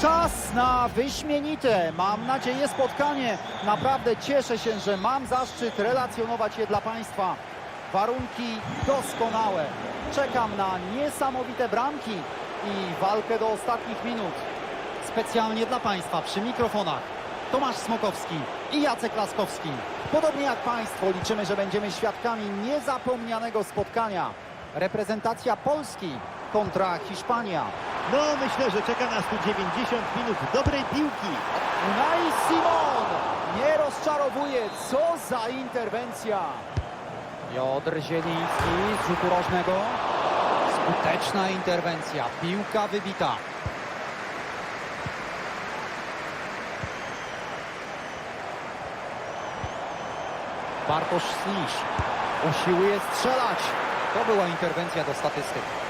Czas na wyśmienite, mam nadzieję, spotkanie. Naprawdę cieszę się, że mam zaszczyt relacjonować je dla Państwa. Warunki doskonałe. Czekam na niesamowite bramki i walkę do ostatnich minut. Specjalnie dla Państwa przy mikrofonach Tomasz Smokowski i Jacek Laskowski. Podobnie jak Państwo liczymy, że będziemy świadkami niezapomnianego spotkania. Reprezentacja Polski kontra Hiszpania. No, myślę, że czeka nas tu 90 minut dobrej piłki. Unai Simon nie rozczarowuje. Co za interwencja. Piotr Zieliński z rzutu rożnego. Skuteczna interwencja. Piłka wybita. Bartosz Slisz usiłuje strzelać. To była interwencja do statystyk.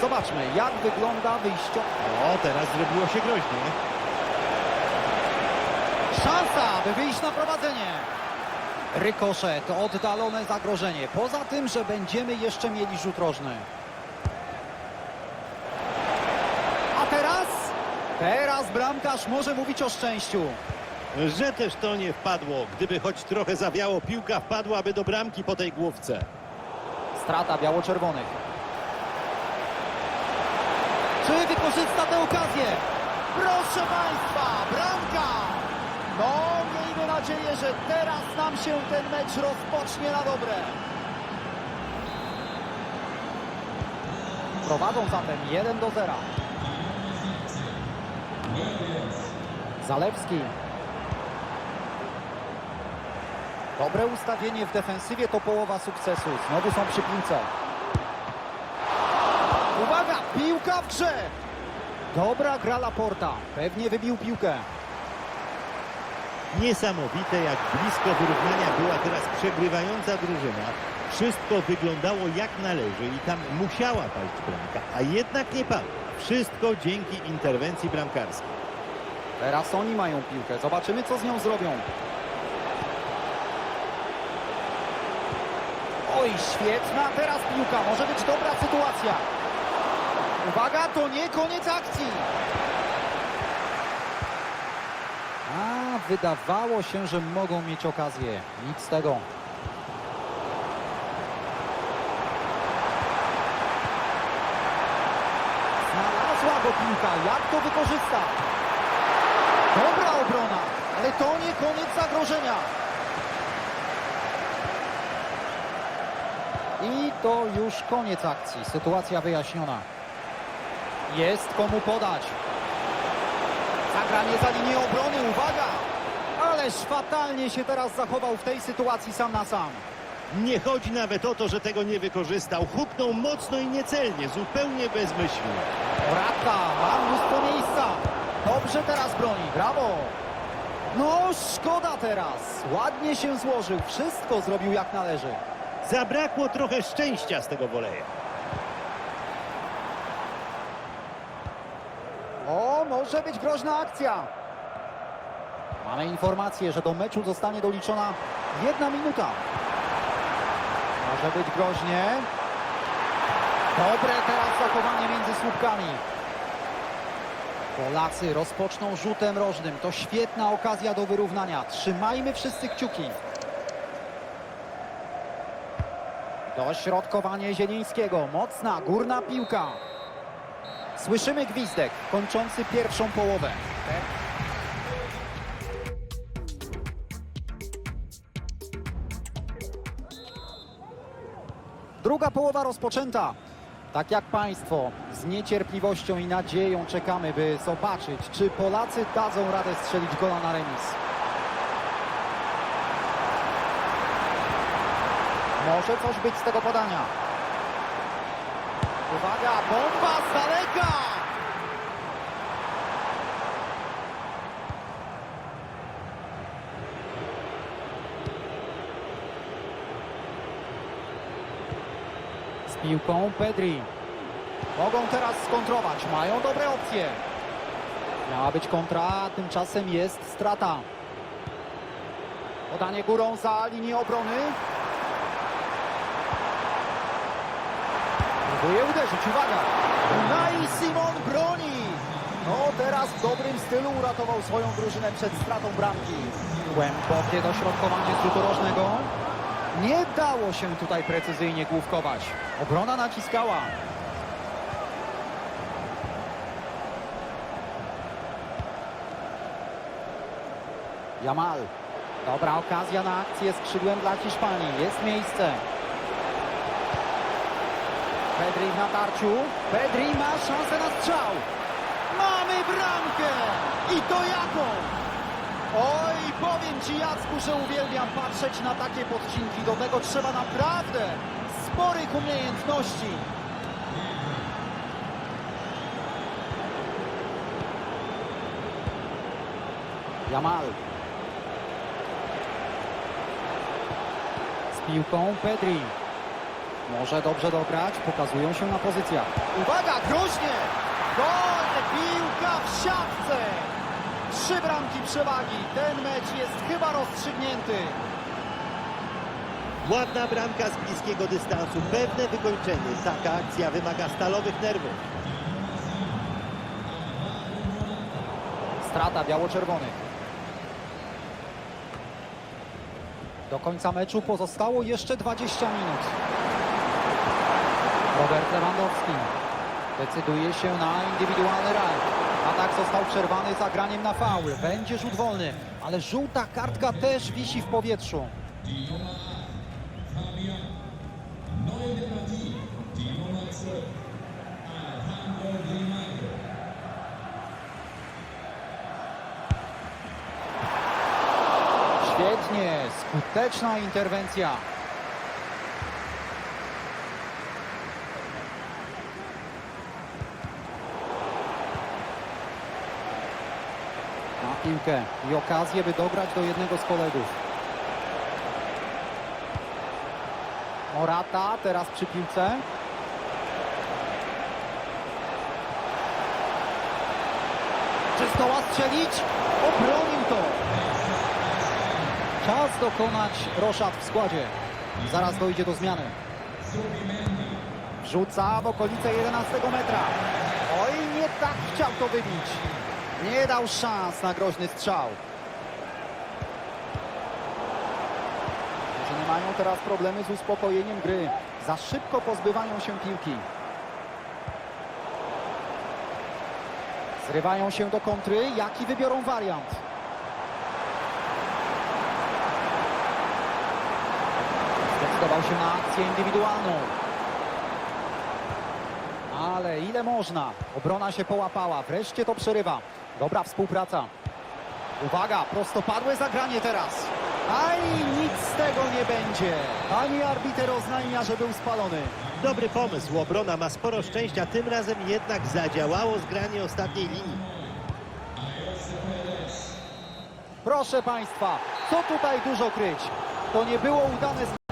Zobaczmy, jak wygląda wyjście. O, teraz zrobiło się groźnie. Szansa, by wyjść na prowadzenie. Rykoszet, oddalone zagrożenie. Poza tym, że będziemy jeszcze mieli rzut rożny. A teraz? Teraz bramkarz może mówić o szczęściu. Że też to nie wpadło. Gdyby choć trochę zawiało, piłka wpadłaby do bramki po tej główce. Strata biało-czerwonych. Czy wykorzysta tę okazję? Proszę Państwa, bramka! No, miejmy nadzieję, że teraz nam się ten mecz rozpocznie na dobre. Prowadzą zatem 1 do 0. Zalewski. Dobre ustawienie w defensywie to połowa sukcesu. Znowu są przy. Piłka w grze! Dobra gra Laporta. Pewnie wybił piłkę. Niesamowite, jak blisko wyrównania była teraz przegrywająca drużyna. Wszystko wyglądało jak należy i tam musiała paść bramka, a jednak nie padła. Wszystko dzięki interwencji bramkarskiej. Teraz oni mają piłkę. Zobaczymy, co z nią zrobią. Oj, świetna teraz piłka. Może być dobra sytuacja. Uwaga, to nie koniec akcji. A, wydawało się, że mogą mieć okazję. Nic z tego. Znalazła go piłka. Jak to wykorzysta? Dobra obrona, ale to nie koniec zagrożenia. I to już koniec akcji. Sytuacja wyjaśniona. Jest komu podać. Zagranie za linię obrony, uwaga! Ależ fatalnie się teraz zachował w tej sytuacji sam na sam. Nie chodzi nawet o to, że tego nie wykorzystał. Hupnął mocno i niecelnie, zupełnie bezmyślnie. Brata, ma mnóstwo miejsca. Dobrze teraz broni, brawo. No, szkoda teraz. Ładnie się złożył, wszystko zrobił jak należy. Zabrakło trochę szczęścia z tego woleja. O, może być groźna akcja. Mamy informację, że do meczu zostanie doliczona jedna minuta. Może być groźnie. Dobre teraz zachowanie między słupkami. Polacy rozpoczną rzutem rożnym. To świetna okazja do wyrównania. Trzymajmy wszyscy kciuki. Dośrodkowanie Zielińskiego. Mocna, górna piłka. Słyszymy gwizdek kończący pierwszą połowę. Druga połowa rozpoczęta. Tak jak Państwo, z niecierpliwością i nadzieją czekamy, by zobaczyć, czy Polacy dadzą radę strzelić gola na remis. Może coś być z tego podania. Uwaga, bomba z daleka! Z piłką Pedri. Mogą teraz skontrować, mają dobre opcje. Miała być kontra, tymczasem jest strata. Podanie górą za linię obrony. Próbuje uderzyć, uwaga! Unai Simon broni! No teraz w dobrym stylu uratował swoją drużynę przed stratą bramki. Głębokie dośrodkowanie z rzutu rożnego. Nie dało się tutaj precyzyjnie główkować. Obrona naciskała. Jamal. Dobra okazja na akcję skrzydłem dla Hiszpanii. Jest miejsce. Pedri w natarciu. Pedri ma szansę na strzał. Mamy bramkę! I to jaką? Oj, powiem Ci Jacku, że uwielbiam patrzeć na takie podcinki. Do tego trzeba naprawdę sporych umiejętności. Jamal. Z piłką Pedri. Może dobrze dograć, pokazują się na pozycjach. Uwaga, groźnie! Gol! Piłka w siatce! Trzy bramki przewagi. Ten mecz jest chyba rozstrzygnięty. Ładna bramka z bliskiego dystansu, pewne wykończenie. Taka akcja wymaga stalowych nerwów. Strata biało-czerwonych. Do końca meczu pozostało jeszcze 20 minut. Robert Lewandowski decyduje się na indywidualny rajd. Atak został przerwany zagraniem na faul. Będzie rzut wolny, ale żółta kartka też wisi w powietrzu. Świetnie, skuteczna interwencja. Piłkę i okazję, by dograć do jednego z kolegów. Morata teraz przy piłce. Czy zdoła strzelić? Obronił to. Czas dokonać roszad w składzie. Zaraz dojdzie do zmiany. Rzuca w okolice 11 metra. Oj, nie tak chciał to wybić. Nie dał szans na groźny strzał. Drużyny mają teraz problemy z uspokojeniem gry. Za szybko pozbywają się piłki. Zrywają się do kontry. Jaki wybiorą wariant? Zdecydował się na akcję indywidualną. Ale ile można? Obrona się połapała. Wreszcie to przerywa. Dobra współpraca. Uwaga, prostopadłe zagranie teraz. Aj, nic z tego nie będzie. Pani arbiter oznajmia, że był spalony. Dobry pomysł, obrona ma sporo szczęścia, tym razem jednak zadziałało zgranie ostatniej linii. Proszę Państwa, co tutaj dużo kryć? To nie było udane...